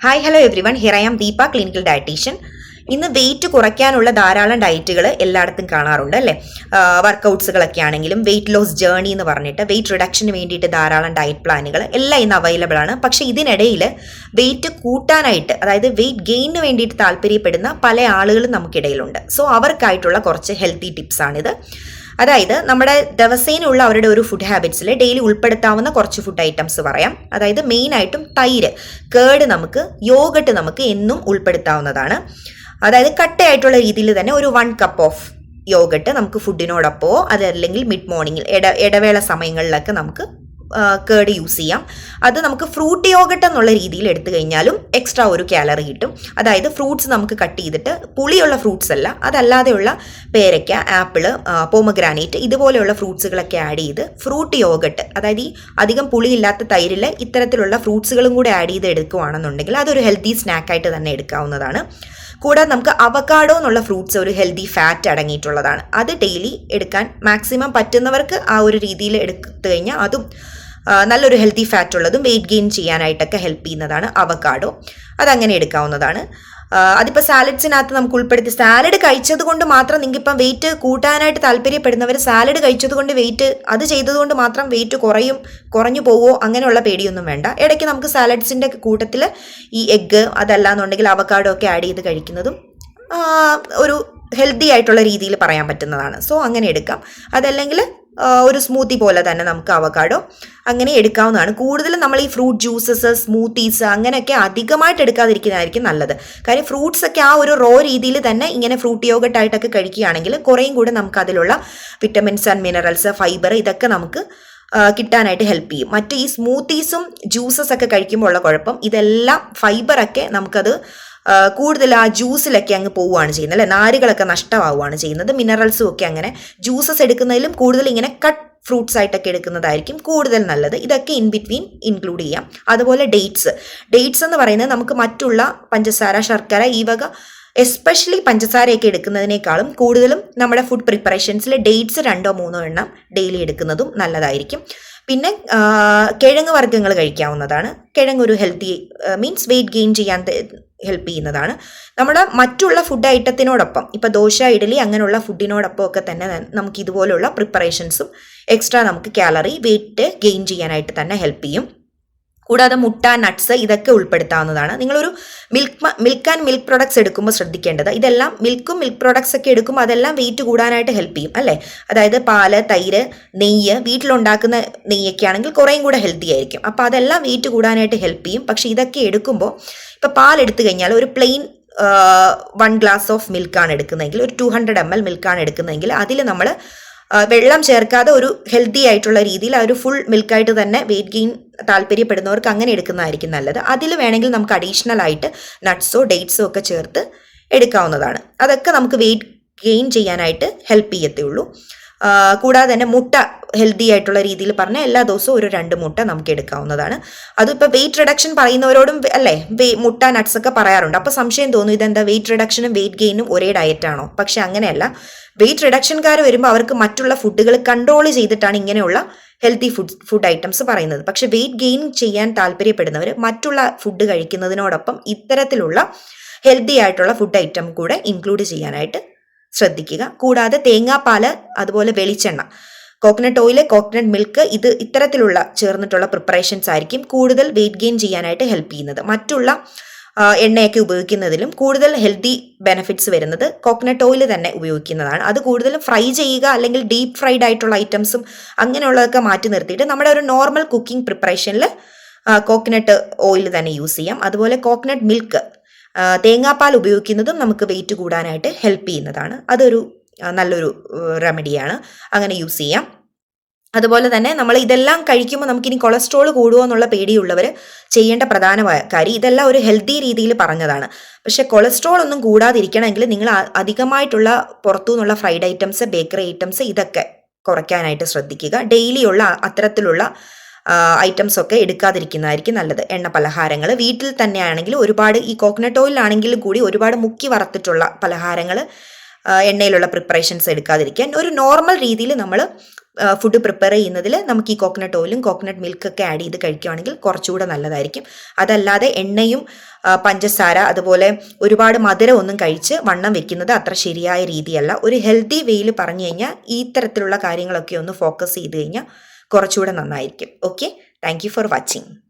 Hi hello everyone am Deepa clinical dietitian ഇന്ന് weight കുറയ്ക്കാനുള്ള ധാരാളം ഡയറ്റുകൾ എല്ലായിടത്തും കാണാറുണ്ട് അല്ലേ? വർക്കൗട്ട്സുകളൊക്കെ ആണെങ്കിലും വെയിറ്റ് ലോസ് ജേർണി എന്ന് പറഞ്ഞിട്ട് വെയിറ്റ് റിഡക്ഷന് വേണ്ടിയിട്ട് ധാരാളം ഡയറ്റ് പ്ലാനുകൾ എല്ലാം ഇന്ന് അവൈലബിൾ ആണ്. പക്ഷേ ഇതിനിടയിൽ വെയിറ്റ് കൂട്ടാനായിട്ട് അതായത് വെയിറ്റ് ഗെയിനിന് വേണ്ടിയിട്ട് താല്പര്യപ്പെടുന്ന പല ആളുകളും നമുക്കിടയിലുണ്ട്. സോ അവർക്കായിട്ടുള്ള കുറച്ച് ഹെൽത്തി ടിപ്സാണിത് അതായത് നമ്മുടെ ദിവസേനയുള്ള അവരുടെ ഒരു ഫുഡ് ഹാബിറ്റ്സിൽ ഡെയിലി ഉൾപ്പെടുത്താവുന്ന കുറച്ച് ഫുഡ് ഐറ്റംസ് പറയാം. അതായത് മെയിനായിട്ടും തൈര് കേട് നമുക്ക് യോഗട്ട് നമുക്ക് എന്നും ഉൾപ്പെടുത്താവുന്നതാണ്. അതായത് കട്ടയായിട്ടുള്ള രീതിയിൽ തന്നെ ഒരു വൺ കപ്പ് ഓഫ് യോഗട്ട് നമുക്ക് ഫുഡിനോടൊപ്പമോ അതല്ലെങ്കിൽ മിഡ് മോർണിംഗിൽ ഇട ഇടവേള സമയങ്ങളിലൊക്കെ നമുക്ക് കേട് യൂസ് ചെയ്യാം. അത് നമുക്ക് ഫ്രൂട്ട് യോഗട്ട് എന്നുള്ള രീതിയിൽ എടുത്തു കഴിഞ്ഞാലും എക്സ്ട്രാ ഒരു കാലറി കിട്ടും. അതായത് ഫ്രൂട്ട്സ് നമുക്ക് കട്ട് ചെയ്തിട്ട് പുളിയുള്ള ഫ്രൂട്ട്സ് അല്ല അതല്ലാതെയുള്ള പേരയ്ക്ക ആപ്പിൾ പോമഗ്രാനേറ്റ് ഇതുപോലെയുള്ള ഫ്രൂട്ട്സുകളൊക്കെ ആഡ് ചെയ്ത് ഫ്രൂട്ട് യോഗട്ട് അതായത് ഈ അധികം പുളിയില്ലാത്ത തൈരിൽ ഇത്തരത്തിലുള്ള ഫ്രൂട്ട്സുകളും കൂടെ ആഡ് ചെയ്ത് എടുക്കുകയാണെന്നുണ്ടെങ്കിൽ അതൊരു ഹെൽത്തി സ്നാക്കായിട്ട് തന്നെ എടുക്കാവുന്നതാണ്. കൂടാതെ നമുക്ക് അവക്കാഡോ എന്നുള്ള ഫ്രൂട്ട്സ് ഒരു ഹെൽത്തി ഫാറ്റ് അടങ്ങിയിട്ടുള്ളതാണ്. അത് ഡെയിലി എടുക്കാൻ മാക്സിമം പറ്റുന്നവർക്ക് ആ ഒരു രീതിയിൽ എടുത്തു കഴിഞ്ഞാൽ അതും നല്ലൊരു ഹെൽത്തി ഫാറ്റ് ഉള്ളതും വെയിറ്റ് ഗെയിൻ ചെയ്യാനായിട്ടൊക്കെ ഹെൽപ്പ് ചെയ്യുന്നതാണ് അവക്കാഡോ അതങ്ങനെ എടുക്കാവുന്നതാണ്. അതിപ്പോൾ സാലഡ്സിനകത്ത് നമുക്ക് ഉൾപ്പെടുത്തി. സാലഡ് കഴിച്ചത് കൊണ്ട് മാത്രം നിങ്ങൾക്ക് ഇപ്പം വെയിറ്റ് കൂട്ടാനായിട്ട് താല്പര്യപ്പെടുന്നവർ സാലഡ് കഴിച്ചത് കൊണ്ട് വെയിറ്റ് അത് ചെയ്തതുകൊണ്ട് മാത്രം വെയിറ്റ് കുറയും കുറഞ്ഞു പോവോ അങ്ങനെയുള്ള പേടിയൊന്നും വേണ്ട. ഇടയ്ക്ക് നമുക്ക് സാലഡ്സിന്റെ കൂട്ടത്തിൽ ഈ എഗ്ഗ് അതല്ല എന്നുണ്ടെങ്കിൽ അവക്കാഡോ ഒക്കെ ആഡ് ചെയ്ത് കഴിക്കുന്നതും ഒരു ഹെൽത്തി ആയിട്ടുള്ള രീതിയിൽ പറയാൻ പറ്റുന്നതാണ്. സോ അങ്ങനെ എടുക്കാം. അതല്ലെങ്കിൽ ഒരു സ്മൂത്തി പോലെ തന്നെ നമുക്ക് അവക്കാഡോ അങ്ങനെ എടുക്കാവുന്നതാണ്. കൂടുതലും നമ്മൾ ഈ ഫ്രൂട്ട് ജ്യൂസസ് സ്മൂത്തീസ് അങ്ങനെയൊക്കെ അധികമായിട്ട് എടുക്കാതിരിക്കുന്നതായിരിക്കും നല്ലത്. കാര്യം ഫ്രൂട്ട്സ് ഒക്കെ ആ ഒരു റോ രീതിയിൽ തന്നെ ഇങ്ങനെ ഫ്രൂട്ട് യോഗട്ടായിട്ടൊക്കെ കഴിക്കുകയാണെങ്കിൽ കുറേയും കൂടെ നമുക്ക് അതിലുള്ള വിറ്റമിൻസ് ആൻഡ് മിനറൽസ് ഫൈബർ ഇതൊക്കെ നമുക്ക് കിട്ടാനായിട്ട് ഹെൽപ്പ് ചെയ്യും. മറ്റ് ഈ സ്മൂത്തീസും ജ്യൂസസ് ഒക്കെ കഴിക്കുമ്പോൾ ഉള്ള കുഴപ്പം ഇതെല്ലാം ഫൈബറൊക്കെ നമുക്കത് കൂടുതൽ ആ ജ്യൂസിലൊക്കെ അങ്ങ് പോവുകയാണ് ചെയ്യുന്നത് അല്ലെ? നാരുകളൊക്കെ നഷ്ടമാവുകയാണ് ചെയ്യുന്നത് മിനറൽസും ഒക്കെ അങ്ങനെ ജ്യൂസസ് എടുക്കുന്നതിലും കൂടുതൽ ഇങ്ങനെ കട്ട് ഫ്രൂട്ട്സ് ആയിട്ടൊക്കെ എടുക്കുന്നതായിരിക്കും കൂടുതൽ നല്ലത്. ഇതൊക്കെ ഇൻ ബിറ്റ്വീൻ ഇൻക്ലൂഡ് ചെയ്യാം. അതുപോലെ ഡേറ്റ്സ് ഡേറ്റ്സ് എന്ന് പറയുന്നത് നമുക്ക് മറ്റുള്ള പഞ്ചസാര ശർക്കര ഈ വക എസ്പെഷ്യലി പഞ്ചസാരയൊക്കെ എടുക്കുന്നതിനേക്കാളും കൂടുതലും നമ്മുടെ ഫുഡ് പ്രിപ്പറേഷൻസിൽ ഡേറ്റ്സ് രണ്ടോ മൂന്നോ എണ്ണം ഡെയിലി എടുക്കുന്നതും നല്ലതായിരിക്കും. പിന്നെ കിഴങ്ങ് വർഗങ്ങൾ കഴിക്കാവുന്നതാണ്. കിഴങ്ങ് ഒരു ഹെൽത്തി മീൻസ് വെയിറ്റ് ഗെയിൻ ചെയ്യാൻ ഹെൽപ്പ് ചെയ്യുന്നതാണ്. നമ്മുടെ മറ്റുള്ള ഫുഡ് ഐറ്റത്തിനോടൊപ്പം ഇപ്പോൾ ദോശ ഇഡലി അങ്ങനെയുള്ള ഫുഡിനോടൊപ്പം ഒക്കെ തന്നെ നമുക്ക് ഇതുപോലുള്ള പ്രിപ്പറേഷൻസും എക്സ്ട്രാ നമുക്ക് കാലറി വെയിറ്റ് ഗെയിൻ ചെയ്യാനായിട്ട് തന്നെ ഹെൽപ്പ് ചെയ്യും. കൂടാതെ മുട്ട നട്ട്സ് ഇതൊക്കെ ഉൾപ്പെടുത്താവുന്നതാണ്. നിങ്ങളൊരു milk milk and milk products എടുക്കുമ്പോൾ ശ്രദ്ധിക്കേണ്ടത് ഇതെല്ലാം മിൽക്കും മിൽക്ക് പ്രൊഡക്ട്സ് ഒക്കെ എടുക്കുമ്പോൾ അതെല്ലാം വെയിറ്റ് കൂടാനായിട്ട് ഹെൽപ്പ് ചെയ്യും അല്ലേ? അതായത് പാൽ തൈര് നെയ്യ് വീട്ടിലുണ്ടാക്കുന്ന നെയ്യൊക്കെ ആണെങ്കിൽ കുറേയും കൂടെ ഹെൽത്തി ആയിരിക്കും. അപ്പോൾ അതെല്ലാം വെയിറ്റ് കൂടാനായിട്ട് ഹെൽപ്പ് ചെയ്യും. പക്ഷേ ഇതൊക്കെ എടുക്കുമ്പോൾ ഇപ്പോൾ പാൽ എടുത്തു കഴിഞ്ഞാൽ ഒരു പ്ലെയിൻ വൺ ഗ്ലാസ് ഓഫ് മിൽക്കാണ് എടുക്കുന്നതെങ്കിൽ ഒരു ടു ഹൺഡ്രഡ് എം എൽ മിൽക്കാണ് എടുക്കുന്നതെങ്കിൽ അതിൽ നമ്മൾ വെള്ളം ചേർക്കാതെ ഒരു ഹെൽത്തി ആയിട്ടുള്ള രീതിയിൽ ആ ഒരു ഫുൾ മിൽക്കായിട്ട് തന്നെ വെയിറ്റ് ഗെയിൻ താല്പര്യപ്പെടുന്നവർക്ക് അങ്ങനെ എടുക്കുന്നതായിരിക്കും നല്ലത്. അതിൽ വേണമെങ്കിൽ നമുക്ക് അഡീഷണൽ ആയിട്ട് നട്ട്സോ ഡേറ്റ്സോ ഒക്കെ ചേർത്ത് എടുക്കാവുന്നതാണ്. അതൊക്കെ നമുക്ക് വെയിറ്റ് ഗെയിൻ ചെയ്യാനായിട്ട് ഹെൽപ്പ് ചെയ്യത്തുള്ളൂ ആ, കൂടാതെ തന്നെ മുട്ട ഹെൽത്തി ആയിട്ടുള്ള രീതിയിൽ പറഞ്ഞാൽ എല്ലാ ദിവസവും ഒരു രണ്ട് മുട്ട നമുക്ക് എടുക്കാവുന്നതാണ്. അതിപ്പോൾ വെയിറ്റ് റിഡക്ഷൻ പറയുന്നവരോടും അല്ലേ മുട്ട നട്ട്സ് ഒക്കെ പറയാറുണ്ട്. അപ്പോൾ സംശയം തോന്നും ഇതെന്താ വെയിറ്റ് റിഡക്ഷനും വെയിറ്റ് ഗെയിനും ഒരേ ഡയറ്റാണോ പക്ഷെ അങ്ങനെയല്ല. വെയിറ്റ് റിഡക്ഷൻകാർ വരുമ്പോൾ അവർക്ക് മറ്റുള്ള ഫുഡുകൾ കൺട്രോൾ ചെയ്തിട്ടാണ് ഇങ്ങനെയുള്ള ഹെൽത്തി ഫുഡ് ഫുഡ് ഐറ്റംസ് പറയുന്നത്. പക്ഷെ വെയിറ്റ് ഗെയിൻ ചെയ്യാൻ താല്പര്യപ്പെടുന്നവർ മറ്റുള്ള ഫുഡ് കഴിക്കുന്നതിനോടൊപ്പം ഇത്തരത്തിലുള്ള ഹെൽത്തി ആയിട്ടുള്ള ഫുഡ് ഐറ്റം കൂടെ ഇൻക്ലൂഡ് ചെയ്യാനായിട്ട് ശ്രദ്ധിക്കുക. കൂടാതെ തേങ്ങാപ്പാൽ അതുപോലെ വെളിച്ചെണ്ണ. കോക്കനട്ട് ഓയിൽ കോക്കനട്ട് മിൽക്ക് ഇത് ഇത്തരത്തിലുള്ള ചേർന്നിട്ടുള്ള പ്രിപ്പറേഷൻസ് ആയിരിക്കും കൂടുതൽ വെയിറ്റ് ഗെയിൻ ചെയ്യാനായിട്ട് ഹെൽപ്പ് ചെയ്യുന്നത്. മറ്റുള്ള എണ്ണയൊക്കെ ഉപയോഗിക്കുന്നതിലും കൂടുതൽ ഹെൽത്തി ബെനിഫിറ്റ്സ് വരുന്നത് കോക്കനട്ട് ഓയിൽ തന്നെ ഉപയോഗിക്കുന്നതാണ്. അത് കൂടുതലും ഫ്രൈ ചെയ്യുക അല്ലെങ്കിൽ ഡീപ്പ് ഫ്രൈഡ് ആയിട്ടുള്ള ഐറ്റംസും അങ്ങനെയുള്ളതൊക്കെ മാറ്റി നിർത്തിയിട്ട് നമ്മുടെ ഒരു നോർമൽ കുക്കിംഗ് പ്രിപ്പറേഷനിൽ കോക്കനട്ട് ഓയിൽ തന്നെ യൂസ് ചെയ്യാം. അതുപോലെ കോക്കനട്ട് മിൽക്ക് തേങ്ങാപ്പാൽ ഉപയോഗിക്കുന്നതും നമുക്ക് വെയിറ്റ് കൂടാനായിട്ട് ഹെൽപ്പ് ചെയ്യുന്നതാണ്. അതൊരു നല്ലൊരു റെമഡിയാണ് അങ്ങനെ യൂസ് ചെയ്യാം. അതുപോലെ തന്നെ നമ്മൾ ഇതെല്ലാം കഴിക്കുമ്പോൾ നമുക്കിനി കൊളസ്ട്രോൾ കൂടുമോ എന്നുള്ള പേടിയുള്ളവർ ചെയ്യേണ്ട പ്രധാന കാര്യം ഇതെല്ലാം ഒരു ഹെൽത്തി രീതിയിൽ പറഞ്ഞതാണ്. പക്ഷെ കൊളസ്ട്രോൾ ഒന്നും കൂടാതിരിക്കണമെങ്കിൽ നിങ്ങൾ അധികമായിട്ടുള്ള പുറത്തു നിന്നുള്ള ഫ്രൈഡ് ഐറ്റംസ് ബേക്കറി ഐറ്റംസ് ഇതൊക്കെ കുറയ്ക്കാനായിട്ട് ശ്രദ്ധിക്കുക. ഡെയിലിയുള്ള അത്തരത്തിലുള്ള ഐറ്റംസ് ഒക്കെ എടുക്കാതിരിക്കുന്നതായിരിക്കും നല്ലത്. എണ്ണ പലഹാരങ്ങൾ വീട്ടിൽ തന്നെയാണെങ്കിൽ ഒരുപാട് ഈ കോക്കനട്ട് ഓയിലാണെങ്കിലും കൂടി ഒരുപാട് മുക്കി വറുത്തിട്ടുള്ള പലഹാരങ്ങൾ എണ്ണയിലുള്ള പ്രിപ്പറേഷൻസ് എടുക്കാതിരിക്കാൻ. ഒരു നോർമൽ രീതിയിൽ നമ്മൾ ഫുഡ് പ്രിപ്പയർ ചെയ്യുന്നതിൽ നമുക്ക് ഈ കോക്കനട്ട് ഓയിലും കോക്കനട്ട് മിൽക്കൊക്കെ ആഡ് ചെയ്ത് കഴിക്കുകയാണെങ്കിൽ കുറച്ചുകൂടെ നല്ലതായിരിക്കും. അതല്ലാതെ എണ്ണയും പഞ്ചസാര അതുപോലെ ഒരുപാട് മധുരം ഒന്നും കഴിച്ച് വണ്ണം വെക്കുന്നത് അത്ര ശരിയായ രീതിയല്ല. ഒരു ഹെൽത്തി വേയിൽ പറഞ്ഞു കഴിഞ്ഞാൽ ഈ തരത്തിലുള്ള കാര്യങ്ങളൊക്കെ ഒന്ന് ഫോക്കസ് ചെയ്ത് കഴിഞ്ഞാൽ കുറച്ചുകൂടെ നന്നായിരിക്കും. Okay thank for watching